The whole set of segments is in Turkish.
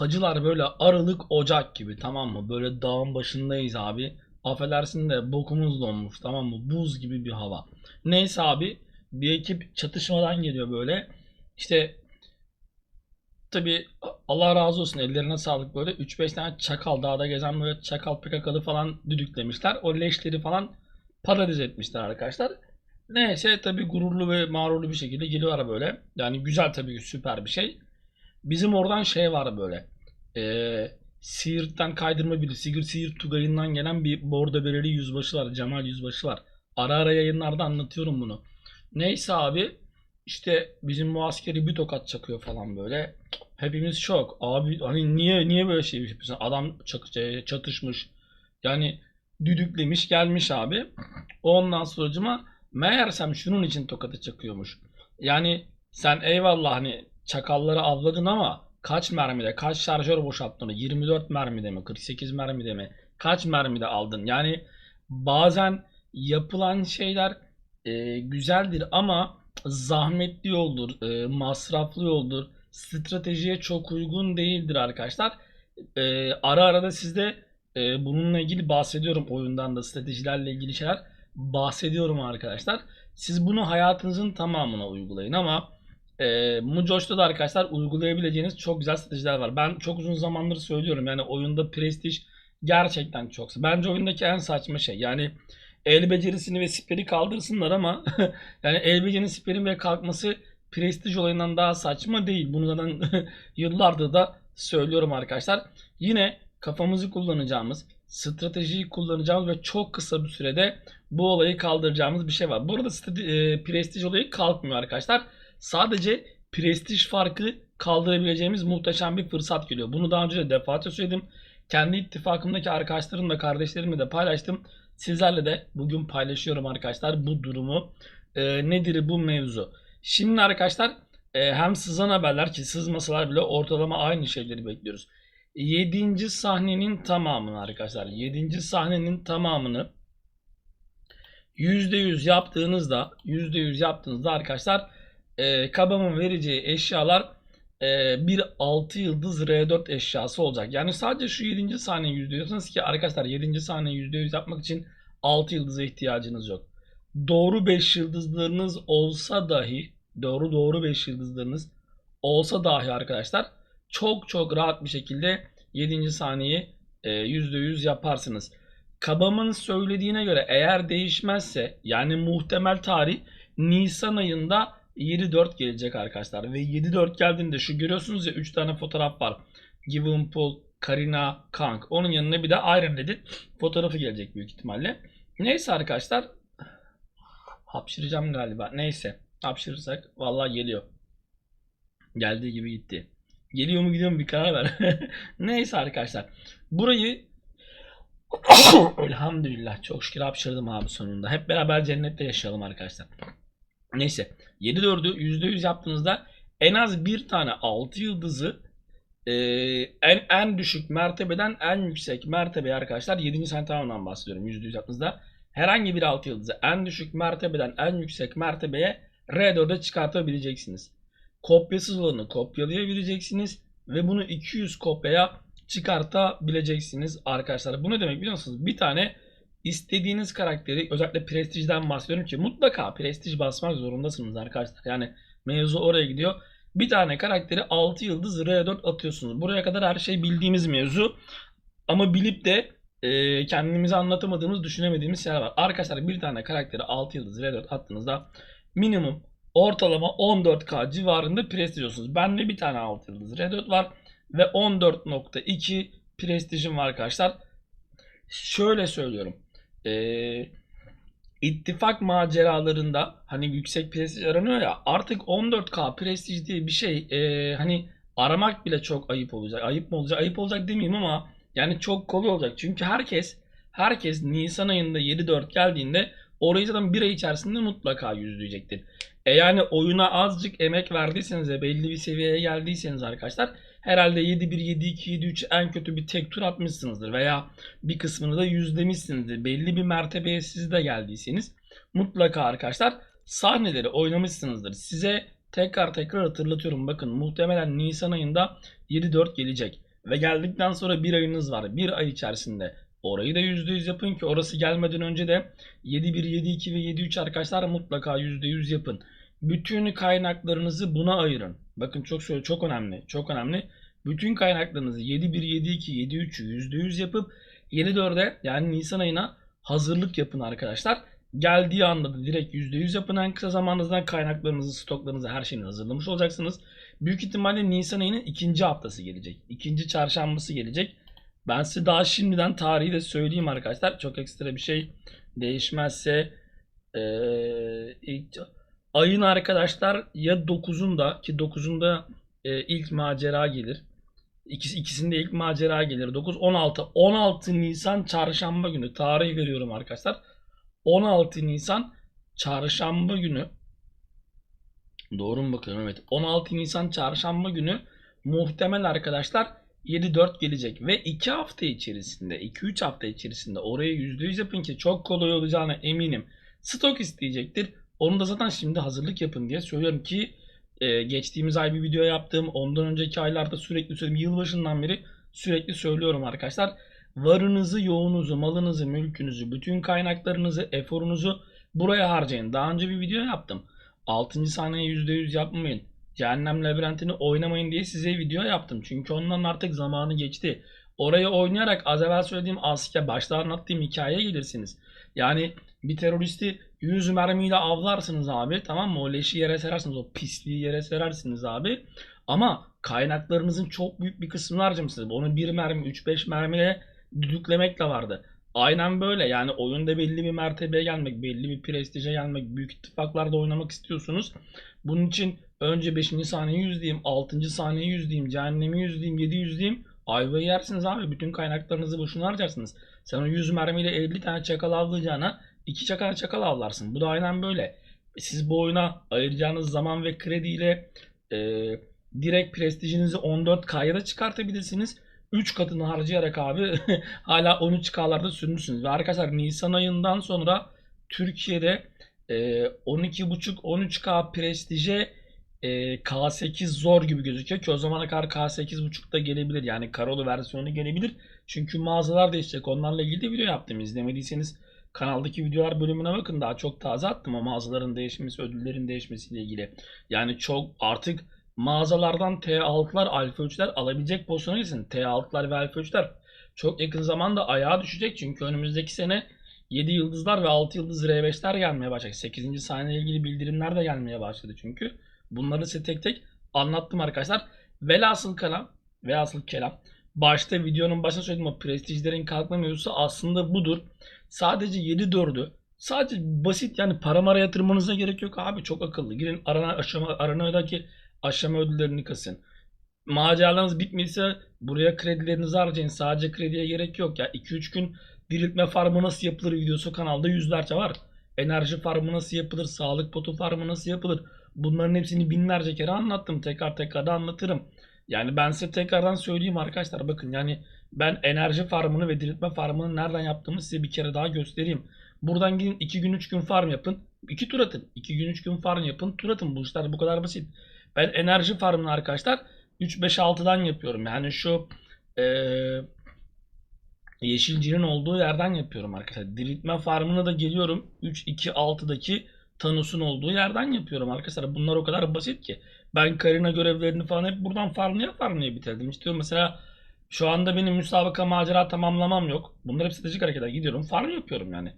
hacılar böyle Aralık Ocak gibi tamam mı? Böyle dağın başındayız abi. Affedersin de bokumuz donmuş tamam mı? Buz gibi bir hava. Neyse abi bir ekip çatışmadan geliyor böyle. İşte tabi Allah razı olsun ellerine sağlık böyle 3-5 tane çakal dağda gezen böyle çakal PKK'lı falan düdüklemişler. O leşleri falan paralize etmişler arkadaşlar. Neyse tabi gururlu ve mağrurlu bir şekilde geliyorlar böyle. Yani güzel tabii ki süper bir şey. Bizim oradan şey var böyle. Ee, Siirt'ten kaydırma biri. Sigir Siirt Tugay'ından gelen bir bordo bereli yüzbaşı var. Cemal yüzbaşı var. Ara ara yayınlarda anlatıyorum bunu. Neyse abi işte bizim bu askeri bir tokat çakıyor falan böyle. Hepimiz şok. Abi hani niye niye böyle şey yapıyorsun? Adam şey, çatışmış. Yani düdüklemiş gelmiş abi. Ondan sonracıma meğersem şunun için tokatı çakıyormuş. Yani sen eyvallah hani çakalları avladın ama kaç mermide, kaç şarjör boşalttın? 24 mermide mi, 48 mermide mi? Kaç mermide aldın? Yani bazen yapılan şeyler e, güzeldir ama zahmetli yoldur, e, masraflı yoldur, stratejiye çok uygun değildir arkadaşlar. E, ara ara da sizde e, bununla ilgili bahsediyorum oyundan da stratejilerle ilgili şeyler bahsediyorum arkadaşlar. Siz bunu hayatınızın tamamına uygulayın ama e, Mujosh'ta da arkadaşlar uygulayabileceğiniz çok güzel stratejiler var. Ben çok uzun zamandır söylüyorum yani oyunda prestij gerçekten çok. Bence oyundaki en saçma şey yani el becerisini ve siperi kaldırsınlar ama yani el becerinin siperin ve kalkması prestij olayından daha saçma değil. Bunu zaten yıllardır da söylüyorum arkadaşlar. Yine kafamızı kullanacağımız, stratejiyi kullanacağımız ve çok kısa bir sürede bu olayı kaldıracağımız bir şey var. Burada strate- e, prestij olayı kalkmıyor arkadaşlar. Sadece prestij farkı kaldırabileceğimiz muhteşem bir fırsat geliyor. Bunu daha önce de defaatçe söyledim. Kendi ittifakımdaki arkadaşlarımla, kardeşlerimle de paylaştım. Sizlerle de bugün paylaşıyorum arkadaşlar bu durumu. Ee, nedir bu mevzu? Şimdi arkadaşlar e, hem sızan haberler ki sızmasalar bile ortalama aynı şeyleri bekliyoruz. 7. sahnenin tamamını arkadaşlar 7. sahnenin tamamını %100 yaptığınızda %100 yaptığınızda arkadaşlar e, kabamın vereceği eşyalar e, bir 6 yıldız R4 eşyası olacak. Yani sadece şu 7. sahneyi %100 diyorsunuz ki arkadaşlar 7. sahneyi %100 yapmak için 6 yıldıza ihtiyacınız yok. Doğru 5 yıldızlarınız olsa dahi doğru doğru 5 yıldızlarınız olsa dahi arkadaşlar çok çok rahat bir şekilde 7. sahneyi e, %100 yaparsınız. Kabamın söylediğine göre eğer değişmezse yani muhtemel tarih Nisan ayında 7-4 gelecek arkadaşlar. Ve 7-4 geldiğinde şu görüyorsunuz ya 3 tane fotoğraf var. Given Pool, Karina, Kang. Onun yanına bir de Iron Red'in fotoğrafı gelecek büyük ihtimalle. Neyse arkadaşlar. Hapşıracağım galiba. Neyse. Hapşırırsak vallahi geliyor. Geldiği gibi gitti. Geliyor mu gidiyor mu bir karar ver. Neyse arkadaşlar. Burayı Elhamdülillah çok şükür hapşırdım abi sonunda. Hep beraber cennette yaşayalım arkadaşlar. Neyse 7-4'ü %100 yaptığınızda en az bir tane 6 yıldızı e, en, en düşük mertebeden en yüksek mertebeye arkadaşlar 7. sene tamamından bahsediyorum %100 yaptığınızda. Herhangi bir 6 yıldızı en düşük mertebeden en yüksek mertebeye R4'e çıkartabileceksiniz. Kopyasız olanı kopyalayabileceksiniz ve bunu 200 kopyaya çıkartabileceksiniz arkadaşlar. Bu ne demek biliyor musunuz? Bir tane istediğiniz karakteri özellikle prestijden bahsediyorum ki mutlaka prestij basmak zorundasınız arkadaşlar. Yani mevzu oraya gidiyor. Bir tane karakteri 6 yıldız R4 atıyorsunuz. Buraya kadar her şey bildiğimiz mevzu. Ama bilip de e, kendimize anlatamadığımız, düşünemediğimiz şeyler var. Arkadaşlar bir tane karakteri 6 yıldız R4 attığınızda minimum ortalama 14k civarında prestij olsunuz. Bende bir tane 6 yıldız R4 var ve 14.2 prestijim var arkadaşlar. Şöyle söylüyorum. Ee, ittifak maceralarında hani yüksek prestij aranıyor ya artık 14k prestij diye bir şey e, hani aramak bile çok ayıp olacak. Ayıp mı olacak? Ayıp olacak demeyeyim ama yani çok kolay olacak. Çünkü herkes herkes Nisan ayında 7-4 geldiğinde orayı zaten bir ay içerisinde mutlaka yüzleyecektir. E yani oyuna azıcık emek verdiyseniz ve belli bir seviyeye geldiyseniz arkadaşlar herhalde 7-1, 7-2, 7-3 en kötü bir tek tur atmışsınızdır veya bir kısmını da yüzlemişsinizdir. Belli bir mertebeye siz de geldiyseniz mutlaka arkadaşlar sahneleri oynamışsınızdır. Size tekrar tekrar hatırlatıyorum bakın muhtemelen Nisan ayında 7-4 gelecek. Ve geldikten sonra bir ayınız var. Bir ay içerisinde orayı da %100 yapın ki orası gelmeden önce de 7.1, 7.2 ve 7.3 arkadaşlar mutlaka %100 yapın. Bütün kaynaklarınızı buna ayırın. Bakın çok söyle çok önemli. Çok önemli. Bütün kaynaklarınızı 7.1, 7.2, 7.3'ü %100 yapıp 7.4'e yani Nisan ayına hazırlık yapın arkadaşlar. Geldiği anda da direkt %100 yapın. En kısa zamanınızdan kaynaklarınızı, stoklarınızı, her şeyini hazırlamış olacaksınız. Büyük ihtimalle Nisan ayının ikinci haftası gelecek. İkinci çarşambası gelecek. Ben size daha şimdiden tarihi de söyleyeyim arkadaşlar. Çok ekstra bir şey değişmezse ayın arkadaşlar ya 9'unda ki 9'unda e, ilk macera gelir. İkisi, ikisinde ilk macera gelir. 9 16 16 Nisan çarşamba günü tarih veriyorum arkadaşlar. 16 Nisan çarşamba günü Doğru mu bakıyorum? Evet. 16 Nisan çarşamba günü muhtemel arkadaşlar 7-4 gelecek ve 2 hafta içerisinde 2-3 hafta içerisinde oraya %100 yapın ki çok kolay olacağına eminim. Stok isteyecektir. Onu da zaten şimdi hazırlık yapın diye söylüyorum ki e, geçtiğimiz ay bir video yaptım. Ondan önceki aylarda sürekli söylüyorum. Yılbaşından beri sürekli söylüyorum arkadaşlar. Varınızı, yoğunuzu, malınızı, mülkünüzü, bütün kaynaklarınızı, eforunuzu buraya harcayın. Daha önce bir video yaptım. 6. sahneye %100 yapmayın. Cehennem labirentini oynamayın diye size video yaptım. Çünkü ondan artık zamanı geçti. Oraya oynayarak az evvel söylediğim asker başta anlattığım hikayeye gelirsiniz. Yani bir teröristi 100 mermiyle avlarsınız abi. Tamam mı? O leşi yere serersiniz. O pisliği yere serersiniz abi. Ama kaynaklarınızın çok büyük bir kısmını harcamışsınız. Onu bir mermi, 3-5 mermiyle düdüklemekle vardı. Aynen böyle yani oyunda belli bir mertebeye gelmek, belli bir prestije gelmek, büyük ittifaklarda oynamak istiyorsunuz. Bunun için önce 5. saniye 100 diyeyim, 6. saniye 100 diyeyim, cehennemi 100 diyeyim, 700 diyeyim. Ayvayı yersiniz abi. Bütün kaynaklarınızı boşuna harcarsınız. Sen o 100 mermiyle 50 tane çakal avlayacağına 2 çakal çakal avlarsın. Bu da aynen böyle. Siz bu oyuna ayıracağınız zaman ve krediyle e, direkt prestijinizi 14K'ya da çıkartabilirsiniz. 3 katını harcayarak abi hala 13K'larda sürmüşsünüz. Ve arkadaşlar Nisan ayından sonra Türkiye'de e, 12.5-13K prestije e, K8 zor gibi gözüküyor ki o zamana kadar K8.5 da gelebilir. Yani karolu versiyonu gelebilir. Çünkü mağazalar değişecek. Onlarla ilgili de video yaptım. İzlemediyseniz kanaldaki videolar bölümüne bakın. Daha çok taze attım o mağazaların değişmesi, ödüllerin değişmesiyle ilgili. Yani çok artık mağazalardan T6'lar, Alfa 3'ler alabilecek pozisyona gitsin. T6'lar ve Alfa 3'ler çok yakın zamanda ayağa düşecek. Çünkü önümüzdeki sene 7 yıldızlar ve 6 yıldız R5'ler gelmeye başlayacak. 8. sahneyle ilgili bildirimler de gelmeye başladı çünkü. Bunları size tek tek anlattım arkadaşlar. Velhasıl kelam, velhasıl kelam. Başta videonun başına söylediğim o prestijlerin kalkma mevzusu aslında budur. Sadece 7-4'ü sadece basit yani para mara yatırmanıza gerek yok abi çok akıllı. Girin arana aşama aranadaki aşama ödüllerini kasın. Maceralarınız bitmediyse buraya kredilerinizi harcayın. Sadece krediye gerek yok ya. 2-3 gün diriltme farmı nasıl yapılır videosu kanalda yüzlerce var. Enerji farmı nasıl yapılır, sağlık potu farmı nasıl yapılır. Bunların hepsini binlerce kere anlattım. Tekrar tekrar da anlatırım. Yani ben size tekrardan söyleyeyim arkadaşlar. Bakın yani ben enerji farmını ve diriltme farmını nereden yaptığımı size bir kere daha göstereyim. Buradan gidin 2 gün 3 gün farm yapın. 2 tur atın. 2 gün 3 gün farm yapın. Tur atın. Bu işler bu kadar basit. Ben enerji farmını arkadaşlar 3-5-6'dan yapıyorum. Yani şu eee yeşilcinin olduğu yerden yapıyorum arkadaşlar. Diriltme farmına da geliyorum. 3-2-6'daki Thanos'un olduğu yerden yapıyorum arkadaşlar. Bunlar o kadar basit ki. Ben Karina görevlerini falan hep buradan farmlaya farmlaya bitirdim. İşte mesela şu anda benim müsabaka macera tamamlamam yok. Bunlar hep stratejik hareketler. Gidiyorum farm yapıyorum yani.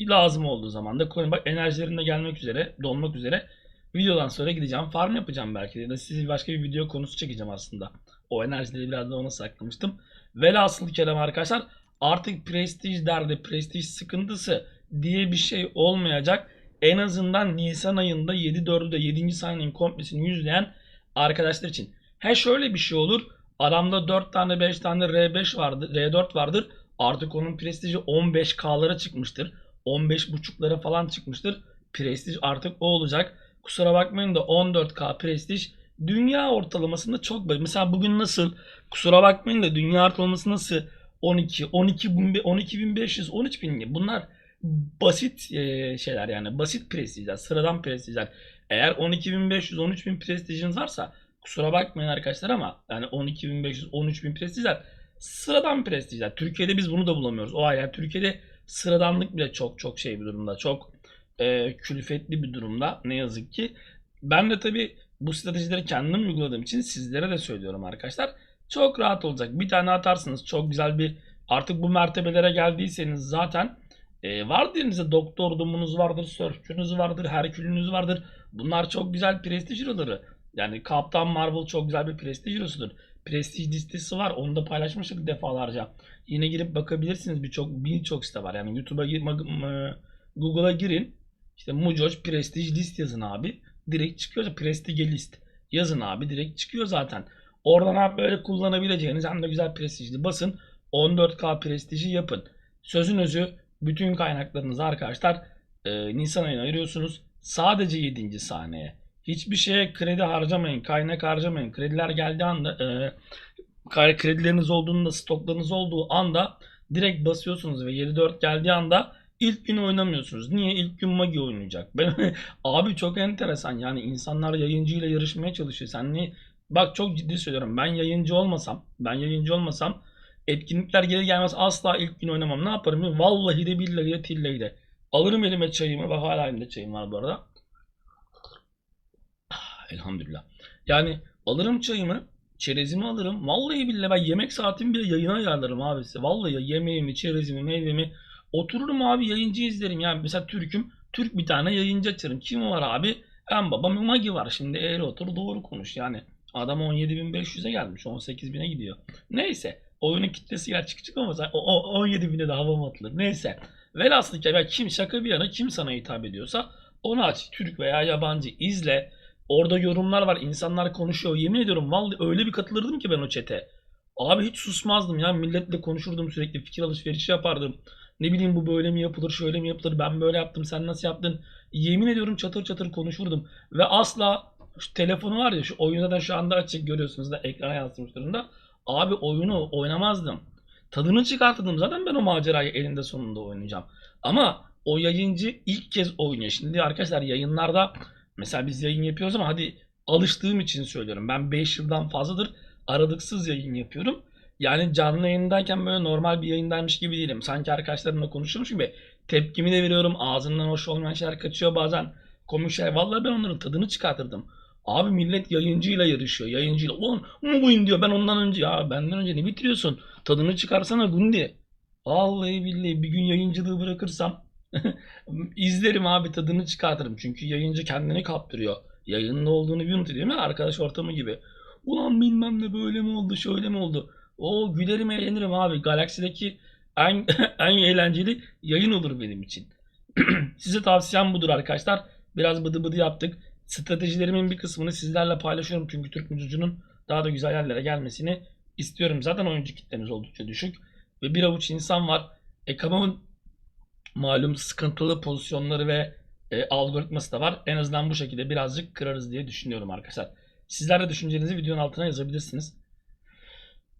Lazım olduğu zaman da koyun. Bak enerjilerim gelmek üzere, dolmak üzere. Videodan sonra gideceğim farm yapacağım belki. Ya da size başka bir video konusu çekeceğim aslında. O enerjileri biraz da ona saklamıştım. Velhasıl kelam arkadaşlar artık prestij derdi, prestij sıkıntısı diye bir şey olmayacak. En azından Nisan ayında 7.4'ü 7. sahnenin komplesini yüzleyen arkadaşlar için. He şöyle bir şey olur. Adamda 4 tane 5 tane R5 vardır, R4 vardır. Artık onun prestiji 15K'lara çıkmıştır. 15.5'lara falan çıkmıştır. Prestij artık o olacak. Kusura bakmayın da 14K prestij dünya ortalamasında çok böyle. Mesela bugün nasıl kusura bakmayın da dünya ortalaması nasıl 12, 12, 12.500, 13.000 bunlar basit e, şeyler yani basit prestijler, sıradan prestijler. Eğer 12.500, 13.000 prestijiniz varsa Kusura bakmayın arkadaşlar ama yani 12.500, 13.000 prestijler sıradan prestijler. Türkiye'de biz bunu da bulamıyoruz. O ayrı. Yani Türkiye'de sıradanlık bile çok çok şey bir durumda. Çok e, külfetli bir durumda ne yazık ki. Ben de tabii bu stratejileri kendim uyguladığım için sizlere de söylüyorum arkadaşlar. Çok rahat olacak. Bir tane atarsınız çok güzel bir artık bu mertebelere geldiyseniz zaten e, vardır elinizde doktor dumunuz vardır, sörfçünüz vardır, herkülünüz vardır. Bunlar çok güzel prestij hero'ları. Yani Kaptan Marvel çok güzel bir prestij hero'sudur. Prestij listesi var. Onu da paylaşmıştık defalarca. Yine girip bakabilirsiniz. Birçok birçok site var. Yani YouTube'a gir, Google'a girin. İşte Mujoş Prestige List yazın abi. Direkt çıkıyor. Prestige List. Yazın abi. Direkt çıkıyor zaten. Oradan abi böyle kullanabileceğiniz hem de güzel prestijli basın. 14K prestiji yapın. Sözün özü bütün kaynaklarınızı arkadaşlar e, Nisan ayına ayırıyorsunuz. Sadece 7. sahneye. Hiçbir şeye kredi harcamayın, kaynak harcamayın. Krediler geldiği anda e, kredileriniz olduğunda, stoklarınız olduğu anda direkt basıyorsunuz ve 7-4 geldiği anda ilk gün oynamıyorsunuz. Niye? İlk gün Magi oynayacak. Ben, abi çok enteresan yani insanlar yayıncıyla yarışmaya çalışıyor. Sen niye? Bak çok ciddi söylüyorum. Ben yayıncı olmasam, ben yayıncı olmasam etkinlikler gelir gelmez asla ilk gün oynamam. Ne yaparım? Vallahi de billahi de tillahi de. Alırım elime çayımı. Bak hala elimde çayım var bu arada. Ah, Elhamdülillah. Yani alırım çayımı, çerezimi alırım. Vallahi billahi ben yemek saatimi bile yayına ayarlarım abi size. Vallahi yemeğimi, çerezimi, meyvemi otururum abi yayıncı izlerim. Yani mesela Türk'üm. Türk bir tane yayıncı açarım. Kim var abi? En baba Magi var. Şimdi eğri otur doğru konuş. Yani adam 17.500'e gelmiş. 18.000'e gidiyor. Neyse. Oyunun kitlesi gerçek çıkmamasa o, o 17.000'e de hava mı atılır? Neyse. Velhasıl kelam kim şaka bir yana kim sana hitap ediyorsa onu aç. Türk veya yabancı izle. Orada yorumlar var. insanlar konuşuyor. Yemin ediyorum vallahi öyle bir katılırdım ki ben o çete. Abi hiç susmazdım ya. Milletle konuşurdum sürekli. Fikir alışverişi yapardım. Ne bileyim bu böyle mi yapılır, şöyle mi yapılır, ben böyle yaptım, sen nasıl yaptın? Yemin ediyorum çatır çatır konuşurdum. Ve asla şu telefonu var ya şu oyunda da şu anda açık görüyorsunuz da ekrana yansımış durumda. Abi oyunu oynamazdım. Tadını çıkartırdım. Zaten ben o macerayı elinde sonunda oynayacağım. Ama o yayıncı ilk kez oynuyor. Şimdi arkadaşlar yayınlarda mesela biz yayın yapıyoruz ama hadi alıştığım için söylüyorum. Ben 5 yıldan fazladır aralıksız yayın yapıyorum. Yani canlı yayındayken böyle normal bir yayındaymış gibi değilim. Sanki arkadaşlarımla konuşuyormuş gibi tepkimi de veriyorum. Ağzımdan hoş olmayan şeyler kaçıyor bazen. Komik şeyler. Vallahi ben onların tadını çıkartırdım. Abi millet yayıncıyla yarışıyor. Yayıncıyla. Ulan mu buyum diyor. Ben ondan önce. Ya benden önce ne bitiriyorsun? Tadını çıkarsana Gundi. Vallahi billahi bir gün yayıncılığı bırakırsam izlerim abi tadını çıkartırım. Çünkü yayıncı kendini kaptırıyor. Yayında olduğunu bir unutuyor değil mi? Arkadaş ortamı gibi. Ulan bilmem ne böyle mi oldu şöyle mi oldu? O gülerim eğlenirim abi. Galaksideki en, en eğlenceli yayın olur benim için. Size tavsiyem budur arkadaşlar. Biraz bıdı bıdı yaptık. Stratejilerimin bir kısmını sizlerle paylaşıyorum. Çünkü Türk müziğinin daha da güzel yerlere gelmesini istiyorum. Zaten oyuncu kitlemiz oldukça düşük. Ve bir avuç insan var. E kamunun malum sıkıntılı pozisyonları ve e, algoritması da var. En azından bu şekilde birazcık kırarız diye düşünüyorum arkadaşlar. Sizler de düşüncelerinizi videonun altına yazabilirsiniz.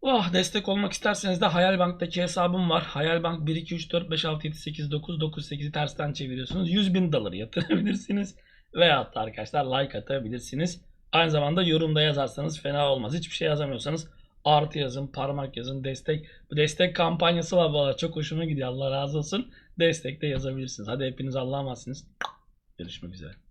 Oh, destek olmak isterseniz de Hayalbank'taki hesabım var. Hayalbank 1, 2, 3, 4, 5, 6, 7, 8, 9, 9, 8'i tersten çeviriyorsunuz. 100 bin doları yatırabilirsiniz. Veyahut da arkadaşlar like atabilirsiniz. Aynı zamanda yorumda yazarsanız fena olmaz. Hiçbir şey yazamıyorsanız artı yazın, parmak yazın, destek. Bu destek kampanyası var bu arada. Çok hoşuma gidiyor. Allah razı olsun. Destek de yazabilirsiniz. Hadi hepiniz Allah'a emanetsiniz. Görüşmek üzere.